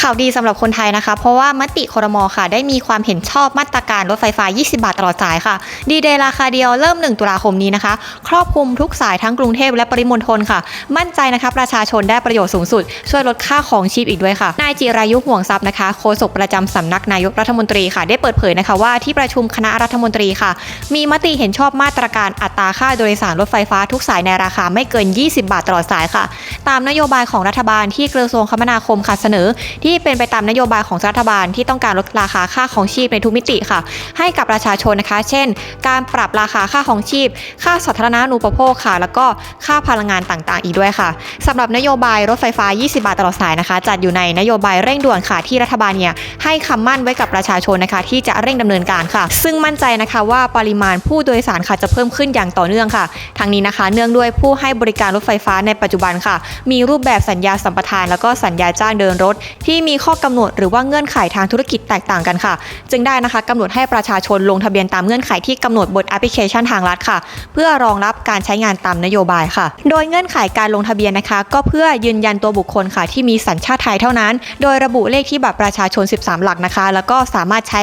ข่าวดีสำหรับคนไทยนะคะ เพราะว่ามติครมค่ะ ได้มีความเห็นชอบมาตรการรถไฟฟ้า 20 บาทตลอดสายค่ะ ดีเดย์ราคาเดียวเริ่ม 1 ตุลาคมนี้นะคะ ครอบคลุมทุกสายทั้งกรุงเทพและปริมณฑลค่ะ มั่นใจนะคะประชาชนได้ประโยชน์สูงสุด ช่วยลดค่าของชีพอีกด้วยค่ะนายจิรายุห่วงทรัพย์นะคะโฆษกประจำสำนักนายกรัฐมนตรีค่ะ ได้เปิดเผยนะคะว่าที่ประชุมคณะรัฐมนตรีค่ะ มีมติเห็นชอบมาตรการอัตราค่าโดยสารรถไฟฟ้าทุกสายในราคาไม่เกิน 20 บาทตลอดสายค่ะ ตามนโยบายของรัฐบาลที่กระทรวงคมนาคมค่ะเสนอที่เป็นไปตามนโยบายของรัฐบาลที่ต้องการลดราคาค่าของชีพในทุกมิติค่ะ ให้กับประชาชนนะคะ เช่น การปรับราคาค่าของชีพ ค่าสาธารณูปโภคค่ะ แล้วก็ค่าพลังงานต่างๆ อีกด้วยค่ะสำหรับนโยบายรถไฟฟ้า 20 บาทตลอดสายนะคะ จัดอยู่ในนโยบายเร่งด่วนค่ะที่รัฐบาลเนี่ยให้คำมั่นไว้กับประชาชนนะคะ ที่จะเร่งดำเนินการค่ะ ซึ่งมั่นใจนะคะว่าปริมาณผู้โดยสารค่ะจะเพิ่มขึ้นอย่างต่อเนื่องค่ะทั้งนี้นะคะ เนื่องด้วยผู้ให้บริการรถไฟฟ้าในปัจจุบันค่ะ มีรูปแบบสัญญาสัมปทาน แล้วก็สัญญาจ้างเดินรถที่ที่มีข้อกำหนดหรือว่าเงื่อนไขทางธุรกิจแตกต่างกันค่ะ จึงได้นะคะกำหนดให้ประชาชนลงทะเบียนตามเงื่อนไขที่กำหนดบนแอปพลิเคชันทางรัฐค่ะ เพื่อรองรับการใช้งานตามนโยบายค่ะ โดยเงื่อนไขการลงทะเบียนนะคะ ก็เพื่อยืนยันตัวบุคคลค่ะที่มีสัญชาติไทยเท่านั้น โดยระบุเลขที่บัตรประชาชน 13 หลักนะคะ แล้วก็สามารถใช้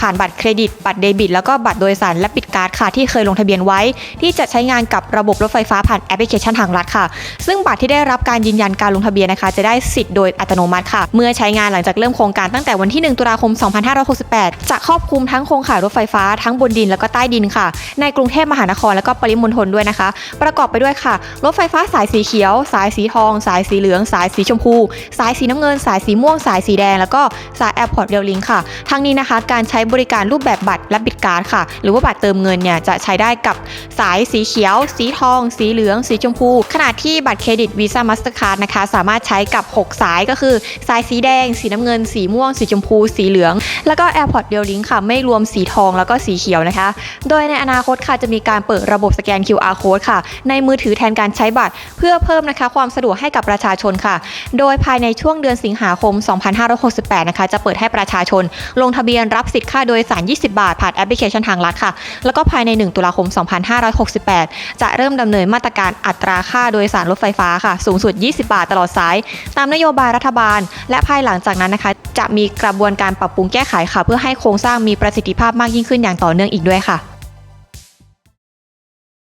ผ่านบัตรเครดิต บัตรเดบิต แล้วก็บัตรโดยสารและปิดการ์ดค่ะที่เคยลงทะเบียนไว้ ที่จะใช้งานกับระบบรถไฟฟ้าผ่านแอปพลิเคชันทางรัฐค่ะ ซึ่งบัตรที่ได้รับการยืนยันการลงทะเบียนนะคะ จะได้สิทธิ์โดยอัตโนมัติค่ะ เมื่อใช้งานหลังจากเริ่มโครงการตั้งแต่วันที่ 1 ตุลาคม 2568 จะครอบคลุมทั้งโครงข่ายรถไฟฟ้าทั้งบนดินแล้วก็ใต้ดินค่ะ ในกรุงเทพมหานครแล้วก็ปริมณฑลด้วยนะคะ ประกอบไปด้วยค่ะ รถไฟฟ้าสายสีเขียว สายสีทอง สายสีเหลือง สายสีชมพู สายสีน้ำเงิน สายสีม่วง สายสีแดง แล้วก็สายแอร์พอร์ตเรลลิงค่ะ ทั้งนี้นะคะการใช้บริการรูปแบบบัตรและบิตการ์ดค่ะ หรือว่าบัตรเติมเงินเนี่ยจะใช้ได้กับสายสีเขียว สีทอง สีเหลือง สีชมพู ขณะที่บัตรเครดิตวีซ่ามาสเตอร์คาร์ดนะคะ สามารถใช้กับ 6 สายก็คือ สายสีแดง สีน้ำเงิน สีม่วง สีชมพู สีเหลือง แล้วก็ AirPod r a i l Link ค่ะ ไม่รวมสีทองแล้วก็สีเขียวนะคะ โดยในอนาคตค่ะจะมีการเปิดระบบสแกน QR code ค่ะ ในมือถือแทนการใช้บัตร เพื่อเพิ่มนะคะความสะดวกให้กับประชาชนค่ะ โดยภายในช่วงเดือนสิงหาคม 2568 นะคะ จะเปิดให้ประชาชน ลงทะเบียนรับสิทธิ์ค่าโดยสาร 20 บาท ผ่านแอปพลิเคชันทางรัฐค่ะ แล้วก็ภายใน 1 ตุลาคม 2568 จะเริ่มดำเนินมาตรการอัตราค่าโดยสารรถไฟฟ้าค่ะ สูงสุด 20 บาทตลอดสาย ตามนโยบายรัฐบาล และภายหลังจากนั้นนะคะ จะมีกระบวนการปรับปรุงแก้ไขค่ะ เพื่อให้โครงสร้างมีประสิทธิภาพมากยิ่งขึ้นอย่างต่อเนื่องอีกด้วยค่ะ